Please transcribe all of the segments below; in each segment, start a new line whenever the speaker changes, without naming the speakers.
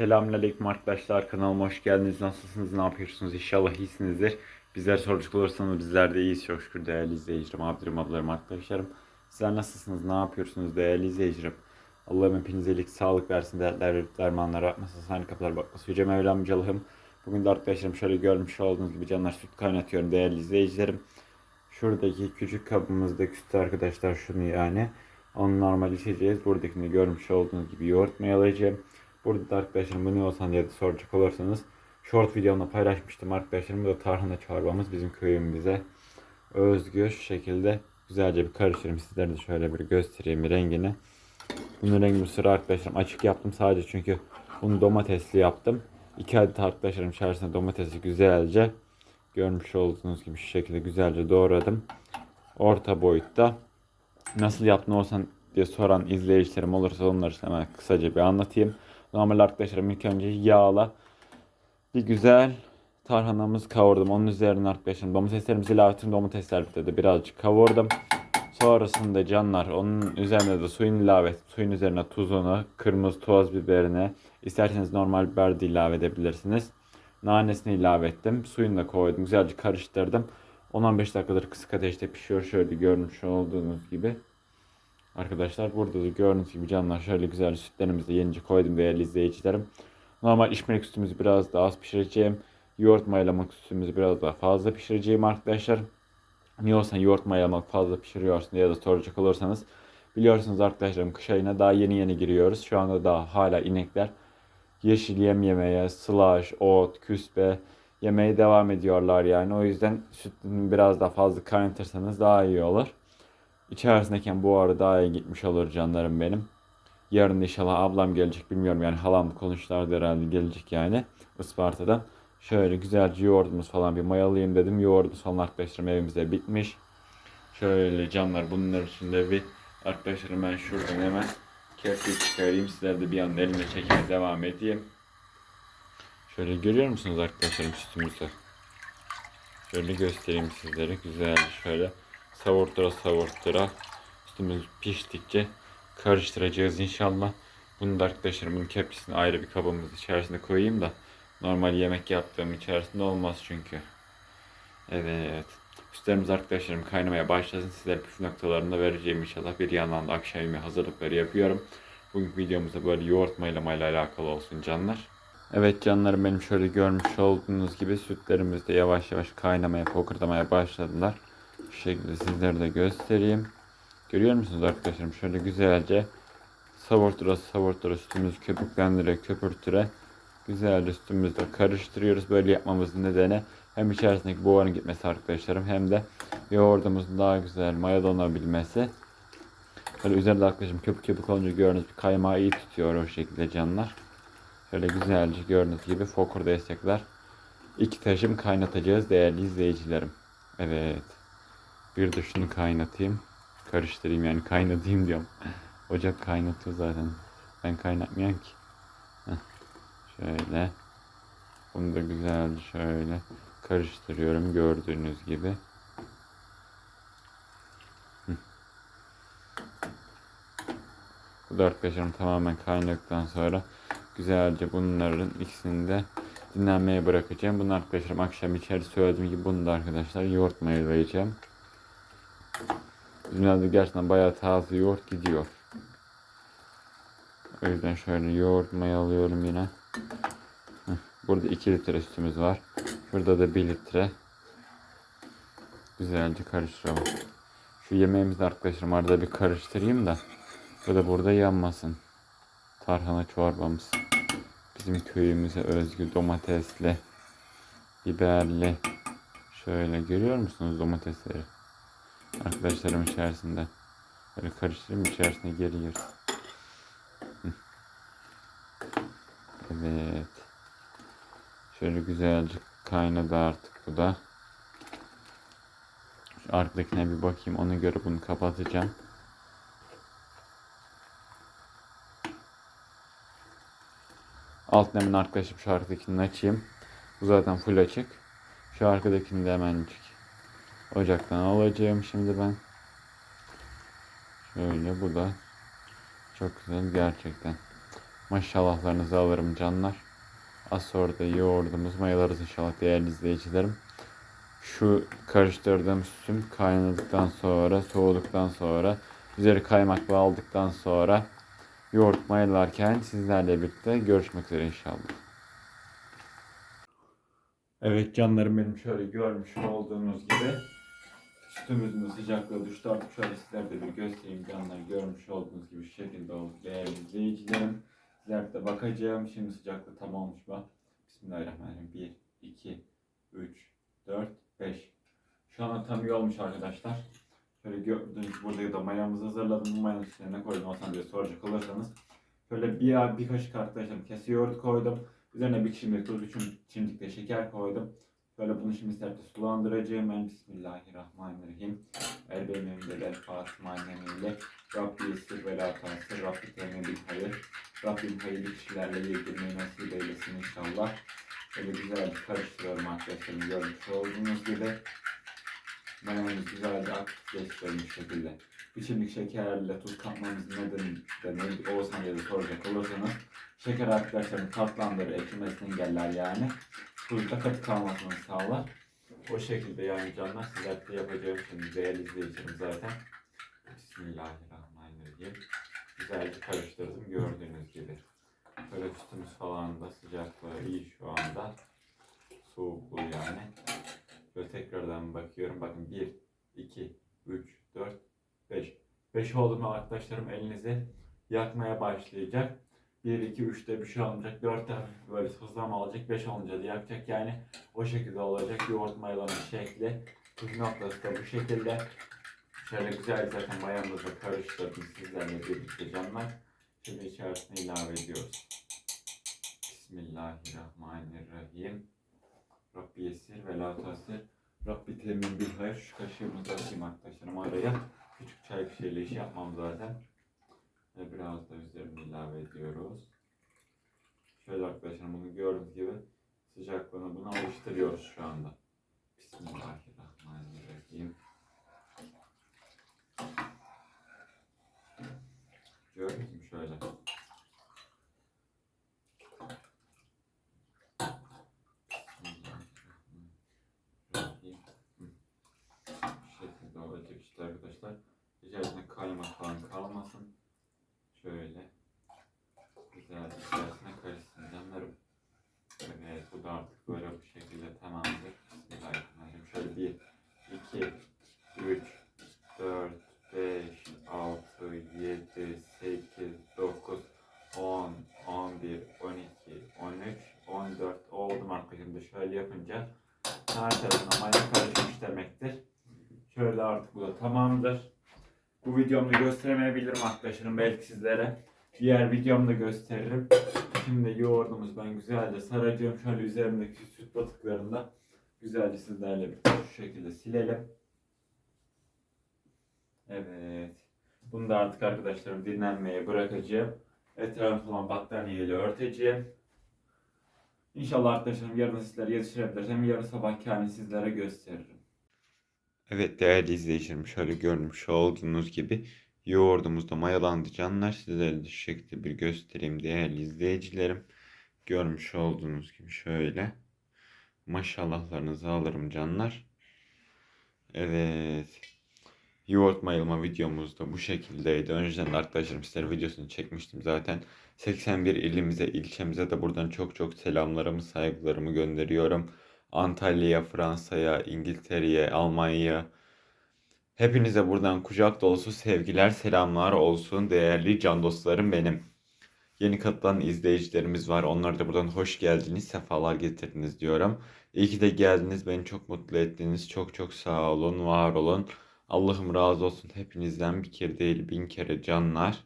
Selamünaleyküm arkadaşlar kanalıma hoş geldiniz. Nasılsınız? Ne yapıyorsunuz? İnşallah iyisinizdir. Bizler soracak olursanız bizler de iyiyiz çok şükür değerli izleyicilerim, abilerim, ablalarım, arkadaşlarım. Sizler nasılsınız? Ne yapıyorsunuz değerli izleyicilerim? Allah'ım hepinize iyilik, sağlık versin, dertler, dermanlar atmasın, sani kapılar bakmasın. Yüce Mevlam Calahım. Bugün de arkadaşlarım şöyle görmüş olduğunuz gibi canlar süt kaynatıyorum değerli izleyicilerim. Şuradaki küçük kabımızdaki süt arkadaşlar şunu yani. Onu normal içeceğiz. Buradakini görmüş olduğunuz gibi yoğurt mayalayacağım. Burada da arkadaşlarım bu ne olsan diye soracak olursanız short videomda paylaşmıştım arkadaşlarım. Bu da tarhana çorbamız bizim köyümüze özgü şu şekilde güzelce bir karıştırayım. Sizlere de şöyle bir göstereyim rengini. Bunun rengi bu sıra arkadaşlarım açık yaptım sadece çünkü bunu domatesli yaptım. İki adet arkadaşlarım içerisinde domatesi güzelce görmüş olduğunuz gibi şu şekilde güzelce doğradım. Orta boyutta nasıl yaptın olsan diye soran izleyicilerim olursa onları hemen kısaca bir anlatayım. Normal arkadaşlarım ilk önce yağla bir güzel tarhanamızı kavurdum. Onun üzerine arkadaşlarım domateslerimizi ilave ettim. Domatesler de birazcık kavurdum. Sonrasında canlar onun üzerine de suyunu ilave ettim. Suyun üzerine tuzunu, kırmızı toz biberini, isterseniz normal biber de ilave edebilirsiniz. Nanesini ilave ettim. Suyunu da koydum. Güzelce karıştırdım. 10-15 dakikadır kısık ateşte pişiyor. Şöyle görmüş olduğunuz gibi. Arkadaşlar burada da gördüğünüz gibi canlar şöyle güzel sütlerimizi yenice koydum değerli izleyicilerim. Normal işmelik sütümüzü biraz daha az pişireceğim. Yoğurt mayalamak sütümüzü biraz daha fazla pişireceğim arkadaşlar. Niye olsan yoğurt mayalamak fazla pişiriyorsun diye de soracak olursanız. Biliyorsunuz arkadaşlarım kış ayına daha yeni yeni giriyoruz. Şu anda daha hala inekler yeşil yem yemeye, slash, ot, küspe yemeye devam ediyorlar yani. O yüzden sütünü biraz daha fazla kaynatırsanız daha iyi olur. İçerisindeyken bu arada daha iyi gitmiş olur canlarım benim. Yarın inşallah ablam gelecek bilmiyorum yani halam konuşlardı herhalde gelecek yani Isparta'dan. Şöyle güzelce yoğurdumuz falan bir mayalayayım dedim. Yoğurdumuz falan arkadaşlarım evimizde bitmiş. Şöyle canlar bunlar içinde bir arkadaşlarım ben şuradan hemen kepçeyi çıkarayım. Sizler de bir anda elimle çekmeye devam edeyim. Şöyle görüyor musunuz arkadaşlarım sütümüzü? Şöyle göstereyim sizlere. Güzelce şöyle savurtura savurtura üstümüz piştikçe karıştıracağız inşallah. Bunu da arkadaşlarımın kepçesini ayrı bir kabımız içerisinde koyayım da normal yemek yaptığım içerisinde olmaz çünkü. Evet. Üstlerimiz arkadaşlarım kaynamaya başlasın. Sizlere püf noktalarını da vereceğim inşallah. Bir yandan da akşam yemeği hazırlıkları yapıyorum. Bugün videomuzda böyle yoğurt maylamayla alakalı olsun canlar. Evet canlarım benim şöyle görmüş olduğunuz gibi sütlerimiz de yavaş yavaş kaynamaya, fokurdamaya başladılar. Şu şekilde sizlere de göstereyim. Görüyor musunuz arkadaşlarım? Şöyle güzelce savurtura savurtura sütümüzü köpüklendire köpürtüre güzelce sütümüzle karıştırıyoruz. Böyle yapmamızın nedeni hem içerisindeki buharın gitmesi arkadaşlarım hem de yoğurdumuzun daha güzel mayalanabilmesi. Böyle üzerinde arkadaşım köpük köpük olunca gördüğünüz bir kaymağı iyi tutuyor o şekilde canlar. Şöyle güzelce gördüğünüz gibi fokur destekler. İki taşım kaynatacağız değerli izleyicilerim. Evet. Bir de şunu kaynatayım. Karıştırayım yani kaynatayım diyorum. Ocak kaynatıyor zaten. Ben kaynatmayan ki. Şöyle. Bunu da güzelce şöyle karıştırıyorum gördüğünüz gibi. Bu da arkadaşlarım tamamen kaynadıktan sonra güzelce bunların ikisini de dinlenmeye bırakacağım. Bunu arkadaşlarım akşam içeri söylediğim gibi bunu da arkadaşlar yoğurt mayalayacağım. Bizimlerde gerçekten bayağı taze yoğurt gidiyor. O yüzden şöyle yoğurt mayalıyorum yine. Burada 2 litre sütümüz var. Burada da 1 litre. Güzelce karıştıralım. Şu yemeğimizi arkadaşlarım arada bir karıştırayım da. Bu da burada yanmasın. Tarhana çorbamız. Bizim köyümüze özgü domatesli, biberli. Şöyle görüyor musunuz domatesleri? Arkadaşlarım içerisinde. Böyle karıştırayım içerisine geri gir. Evet. Şöyle güzelce kaynadı artık bu da. Şu arkadakine bir bakayım. Ona göre bunu kapatacağım. Alt hemen arkadaşım şu arkadakini açayım. Bu zaten full açık. Şu arkadakini de hemencik ocaktan alacağım şimdi ben. Şöyle bu da çok güzel gerçekten. Maşallahlarınızı alırım canlar. Az sonra da yoğurdumuzu mayalarız inşallah değerli izleyicilerim. Şu karıştırdığım sütüm kaynadıktan sonra, soğuduktan sonra, üzeri kaymakla aldıktan sonra yoğurt mayalarken sizlerle birlikte görüşmek üzere inşallah. Evet canlarım benim şöyle görmüş olduğunuz gibi sütümüzün sıcaklığı düştü artık şöyle sizler de bir göstereyim canlar görmüş olduğunuz gibi şu şekilde oldu değerli izleyicilerim. Sizler de bakacağım şimdi sıcaklığı tam olmuş mu? Bismillahirrahmanirrahim 1, 2, 3, 4, 5 Şu anda tam iyi olmuş arkadaşlar. Şöyle gördüğünüz burada da mayamızı hazırladım. Bu mayanın içine ne koydum Hasan diye soracak olursanız. Şöyle bir, bir kaşık arkadaşlar kese yoğurt koydum. Üzerine bir çimdik tuz, üç çimdik de şeker koydum. Böyle bunu şimdi serpte sulandıracağım. Ben Bismillahirrahmanirrahim. Erbeğim emreder el Fatıma annemiyle. Rabbi yesir ve la tasir. Rabbi temin bil hayır. Rabbim hayırlı kişilerle yedirmeyi nasip eylesin inşallah. Böyle güzel bir karıştırıyorum arkadaşlarım görmüş olduğunuz gibi. Mayonez güzelce aktifleştirilmiş şekilde. Bir çimdik şekerle tuz katmamızın nedeni de ne Oğuzhan ya da soracak olursanız şeker arkadaşların tatlandırır, ekilmesini engeller yani. Tuzda katı kalmasını sağlar. O şekilde yani canlar sizler de yapacağım şimdi değerli izleyicilerim zaten. Bismillahirrahmanirrahim. Güzelce karıştırdım gördüğünüz gibi. Böyle sütümüz falan da sıcaklığı iyi şu anda. Soğukluğu yani. Böyle tekrardan bakıyorum. Bakın 1, 2, 3, 4, 5. 5 oldu mu arkadaşlarım elinizi yakmaya başlayacak. 1, 2, 3'te bir şey olmayacak. 4'te hafif böyle hızlama olacak. 5 olunca da yakacak. Yani o şekilde olacak. Yoğurt mayalanın şekli. Püf noktası da bu şekilde. Şöyle güzel zaten mayamızla karıştırdım sizlerle birlikte canlar. Şimdi içerisine ilave ediyoruz. Bismillahirrahmanirrahim. Rabbi yesir ve la tasir. Rabbi temin bil hayır. Şu kaşığımızı atayım arkadaşlarım araya. Küçük çay kaşığıyla iş yapmam zaten. Ve biraz da üzerine ilave ediyoruz. Şöyle arkadaşlar bunu gördüğünüz gibi sıcaklığını buna alıştırıyoruz şu anda. Bismillahirrahmanirrahim. Gördünüz mü şöyle? Bismillahirrahmanirrahim. Hı. Bu şekilde olacak işte arkadaşlar. İçerisinde kaymak falan kalmasın. Şöyle. Güzel içerisine karışsın canlarım. Evet bu da artık böyle bu şekilde tamamdır. Bismillahirrahmanirrahim. Şöyle 1, 2, 3, 4, 5, 6, 7, 8, 9, 10, 11, 12, 13, 14 oldum arkadaşım da şöyle yapınca her tarafına maya karışmış demektir. Şöyle artık bu da tamamdır. Bu videomda gösteremeyebilirim arkadaşlarım belki sizlere. Diğer videomda gösteririm. Şimdi yoğurdumuzu ben güzelce saracağım. Şöyle üzerindeki süt batıklarını da güzelce sizlerle şu şekilde silelim. Evet. Bunu da artık arkadaşlarım dinlenmeye bırakacağım. Etrafı falan battaniyeyle örteceğim. İnşallah arkadaşlarım yarın sizlere yetiştirebilirsem yarın sabah hani sizlere gösteririm. Evet değerli izleyicilerim şöyle görmüş olduğunuz gibi yoğurdumuz da mayalandı canlar. Sizlere de şekilde bir göstereyim değerli izleyicilerim. Görmüş olduğunuz gibi şöyle. Maşallahlarınızı alırım canlar. Evet. Yoğurt mayılma videomuz da bu şekildeydi. Önceden de arkadaşlarım sizlere videosunu çekmiştim zaten. 81 ilimize, ilçemize de buradan çok çok selamlarımı, saygılarımı gönderiyorum. Antalya'ya, Fransa'ya, İngiltere'ye, Almanya'ya. Hepinize buradan kucak dolusu sevgiler, selamlar olsun değerli can dostlarım benim. Yeni katılan izleyicilerimiz var. Onlara da buradan hoş geldiniz, sefalar getirdiniz diyorum. İyi ki de geldiniz, beni çok mutlu ettiniz. Çok çok sağ olun, var olun. Allah'ım razı olsun hepinizden bir kere değil bin kere canlar.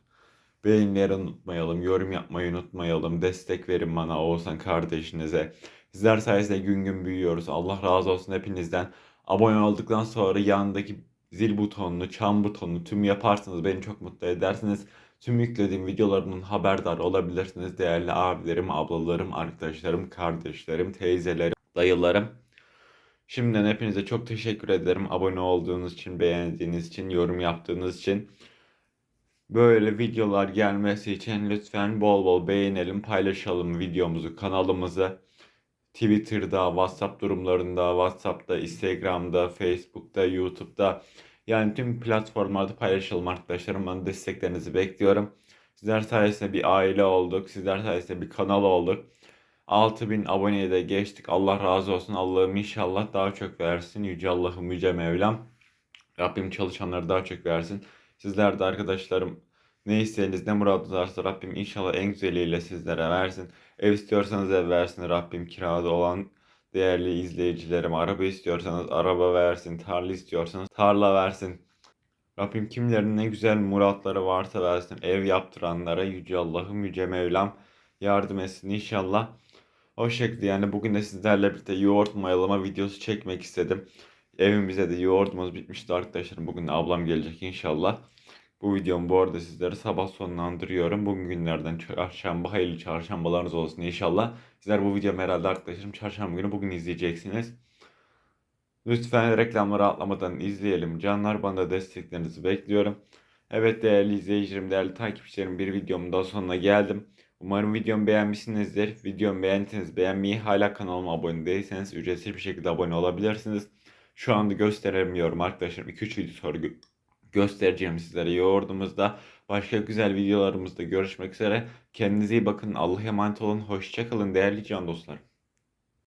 Beğenileri unutmayalım, yorum yapmayı unutmayalım. Destek verin bana Oğuzhan kardeşinize. Sizler sayesinde gün gün büyüyoruz. Allah razı olsun hepinizden. Abone olduktan sonra yanındaki zil butonunu, çan butonunu tüm yaparsanız beni çok mutlu edersiniz. Tüm yüklediğim videolarımın haberdar olabilirsiniz. Değerli abilerim, ablalarım, arkadaşlarım, kardeşlerim, teyzelerim, dayılarım. Şimdiden hepinize çok teşekkür ederim. Abone olduğunuz için, beğendiğiniz için, yorum yaptığınız için. Böyle videolar gelmesi için lütfen bol bol beğenelim, paylaşalım videomuzu, kanalımızı. Twitter'da, WhatsApp durumlarında, WhatsApp'ta, Instagram'da, Facebook'ta, YouTube'da yani tüm platformlarda paylaşalım arkadaşlarım. Ben desteklerinizi bekliyorum. Sizler sayesinde bir aile olduk. Sizler sayesinde bir kanal olduk. 6000 aboneye de geçtik. Allah razı olsun. Allah'ım inşallah daha çok versin. Yüce Allah'ım, Yüce Mevlam. Rabbim çalışanları daha çok versin. Sizler de arkadaşlarım ne isteğiniz ne muradınız varsa Rabbim inşallah en güzeliyle sizlere versin. Ev istiyorsanız ev versin Rabbim kirada olan değerli izleyicilerim. Araba istiyorsanız araba versin. Tarla istiyorsanız tarla versin. Rabbim kimlerin ne güzel muratları varsa versin. Ev yaptıranlara Yüce Allah'ım Yüce Mevlam yardım etsin inşallah. O şekilde yani bugün de sizlerle birlikte yoğurt mayalama videosu çekmek istedim. Evimize de yoğurdumuz bitmişti arkadaşlarım. Bugün de ablam gelecek inşallah. Bu videomu bu arada sizlere sabah sonlandırıyorum. Bugün günlerden çarşamba, hayırlı çarşambalarınız olsun inşallah. Sizler bu videomu herhalde arkadaşlarım çarşamba günü bugün izleyeceksiniz. Lütfen reklamları atlamadan izleyelim. Canlar bana desteklerinizi bekliyorum. Evet değerli izleyicilerim, değerli takipçilerim bir videomun daha sonuna geldim. Umarım videomu beğenmişsinizdir. Videomu beğendiyseniz beğenmeyi, hala kanalıma abone değilseniz ücretsiz bir şekilde abone olabilirsiniz. Şu anda gösteremiyorum arkadaşlarım. 2-3 video sonra gö- göstereceğim sizlere yoğurdumuzda. Başka güzel videolarımızda görüşmek üzere. Kendinize iyi bakın. Allah'a emanet olun. Hoşçakalın değerli can dostlar.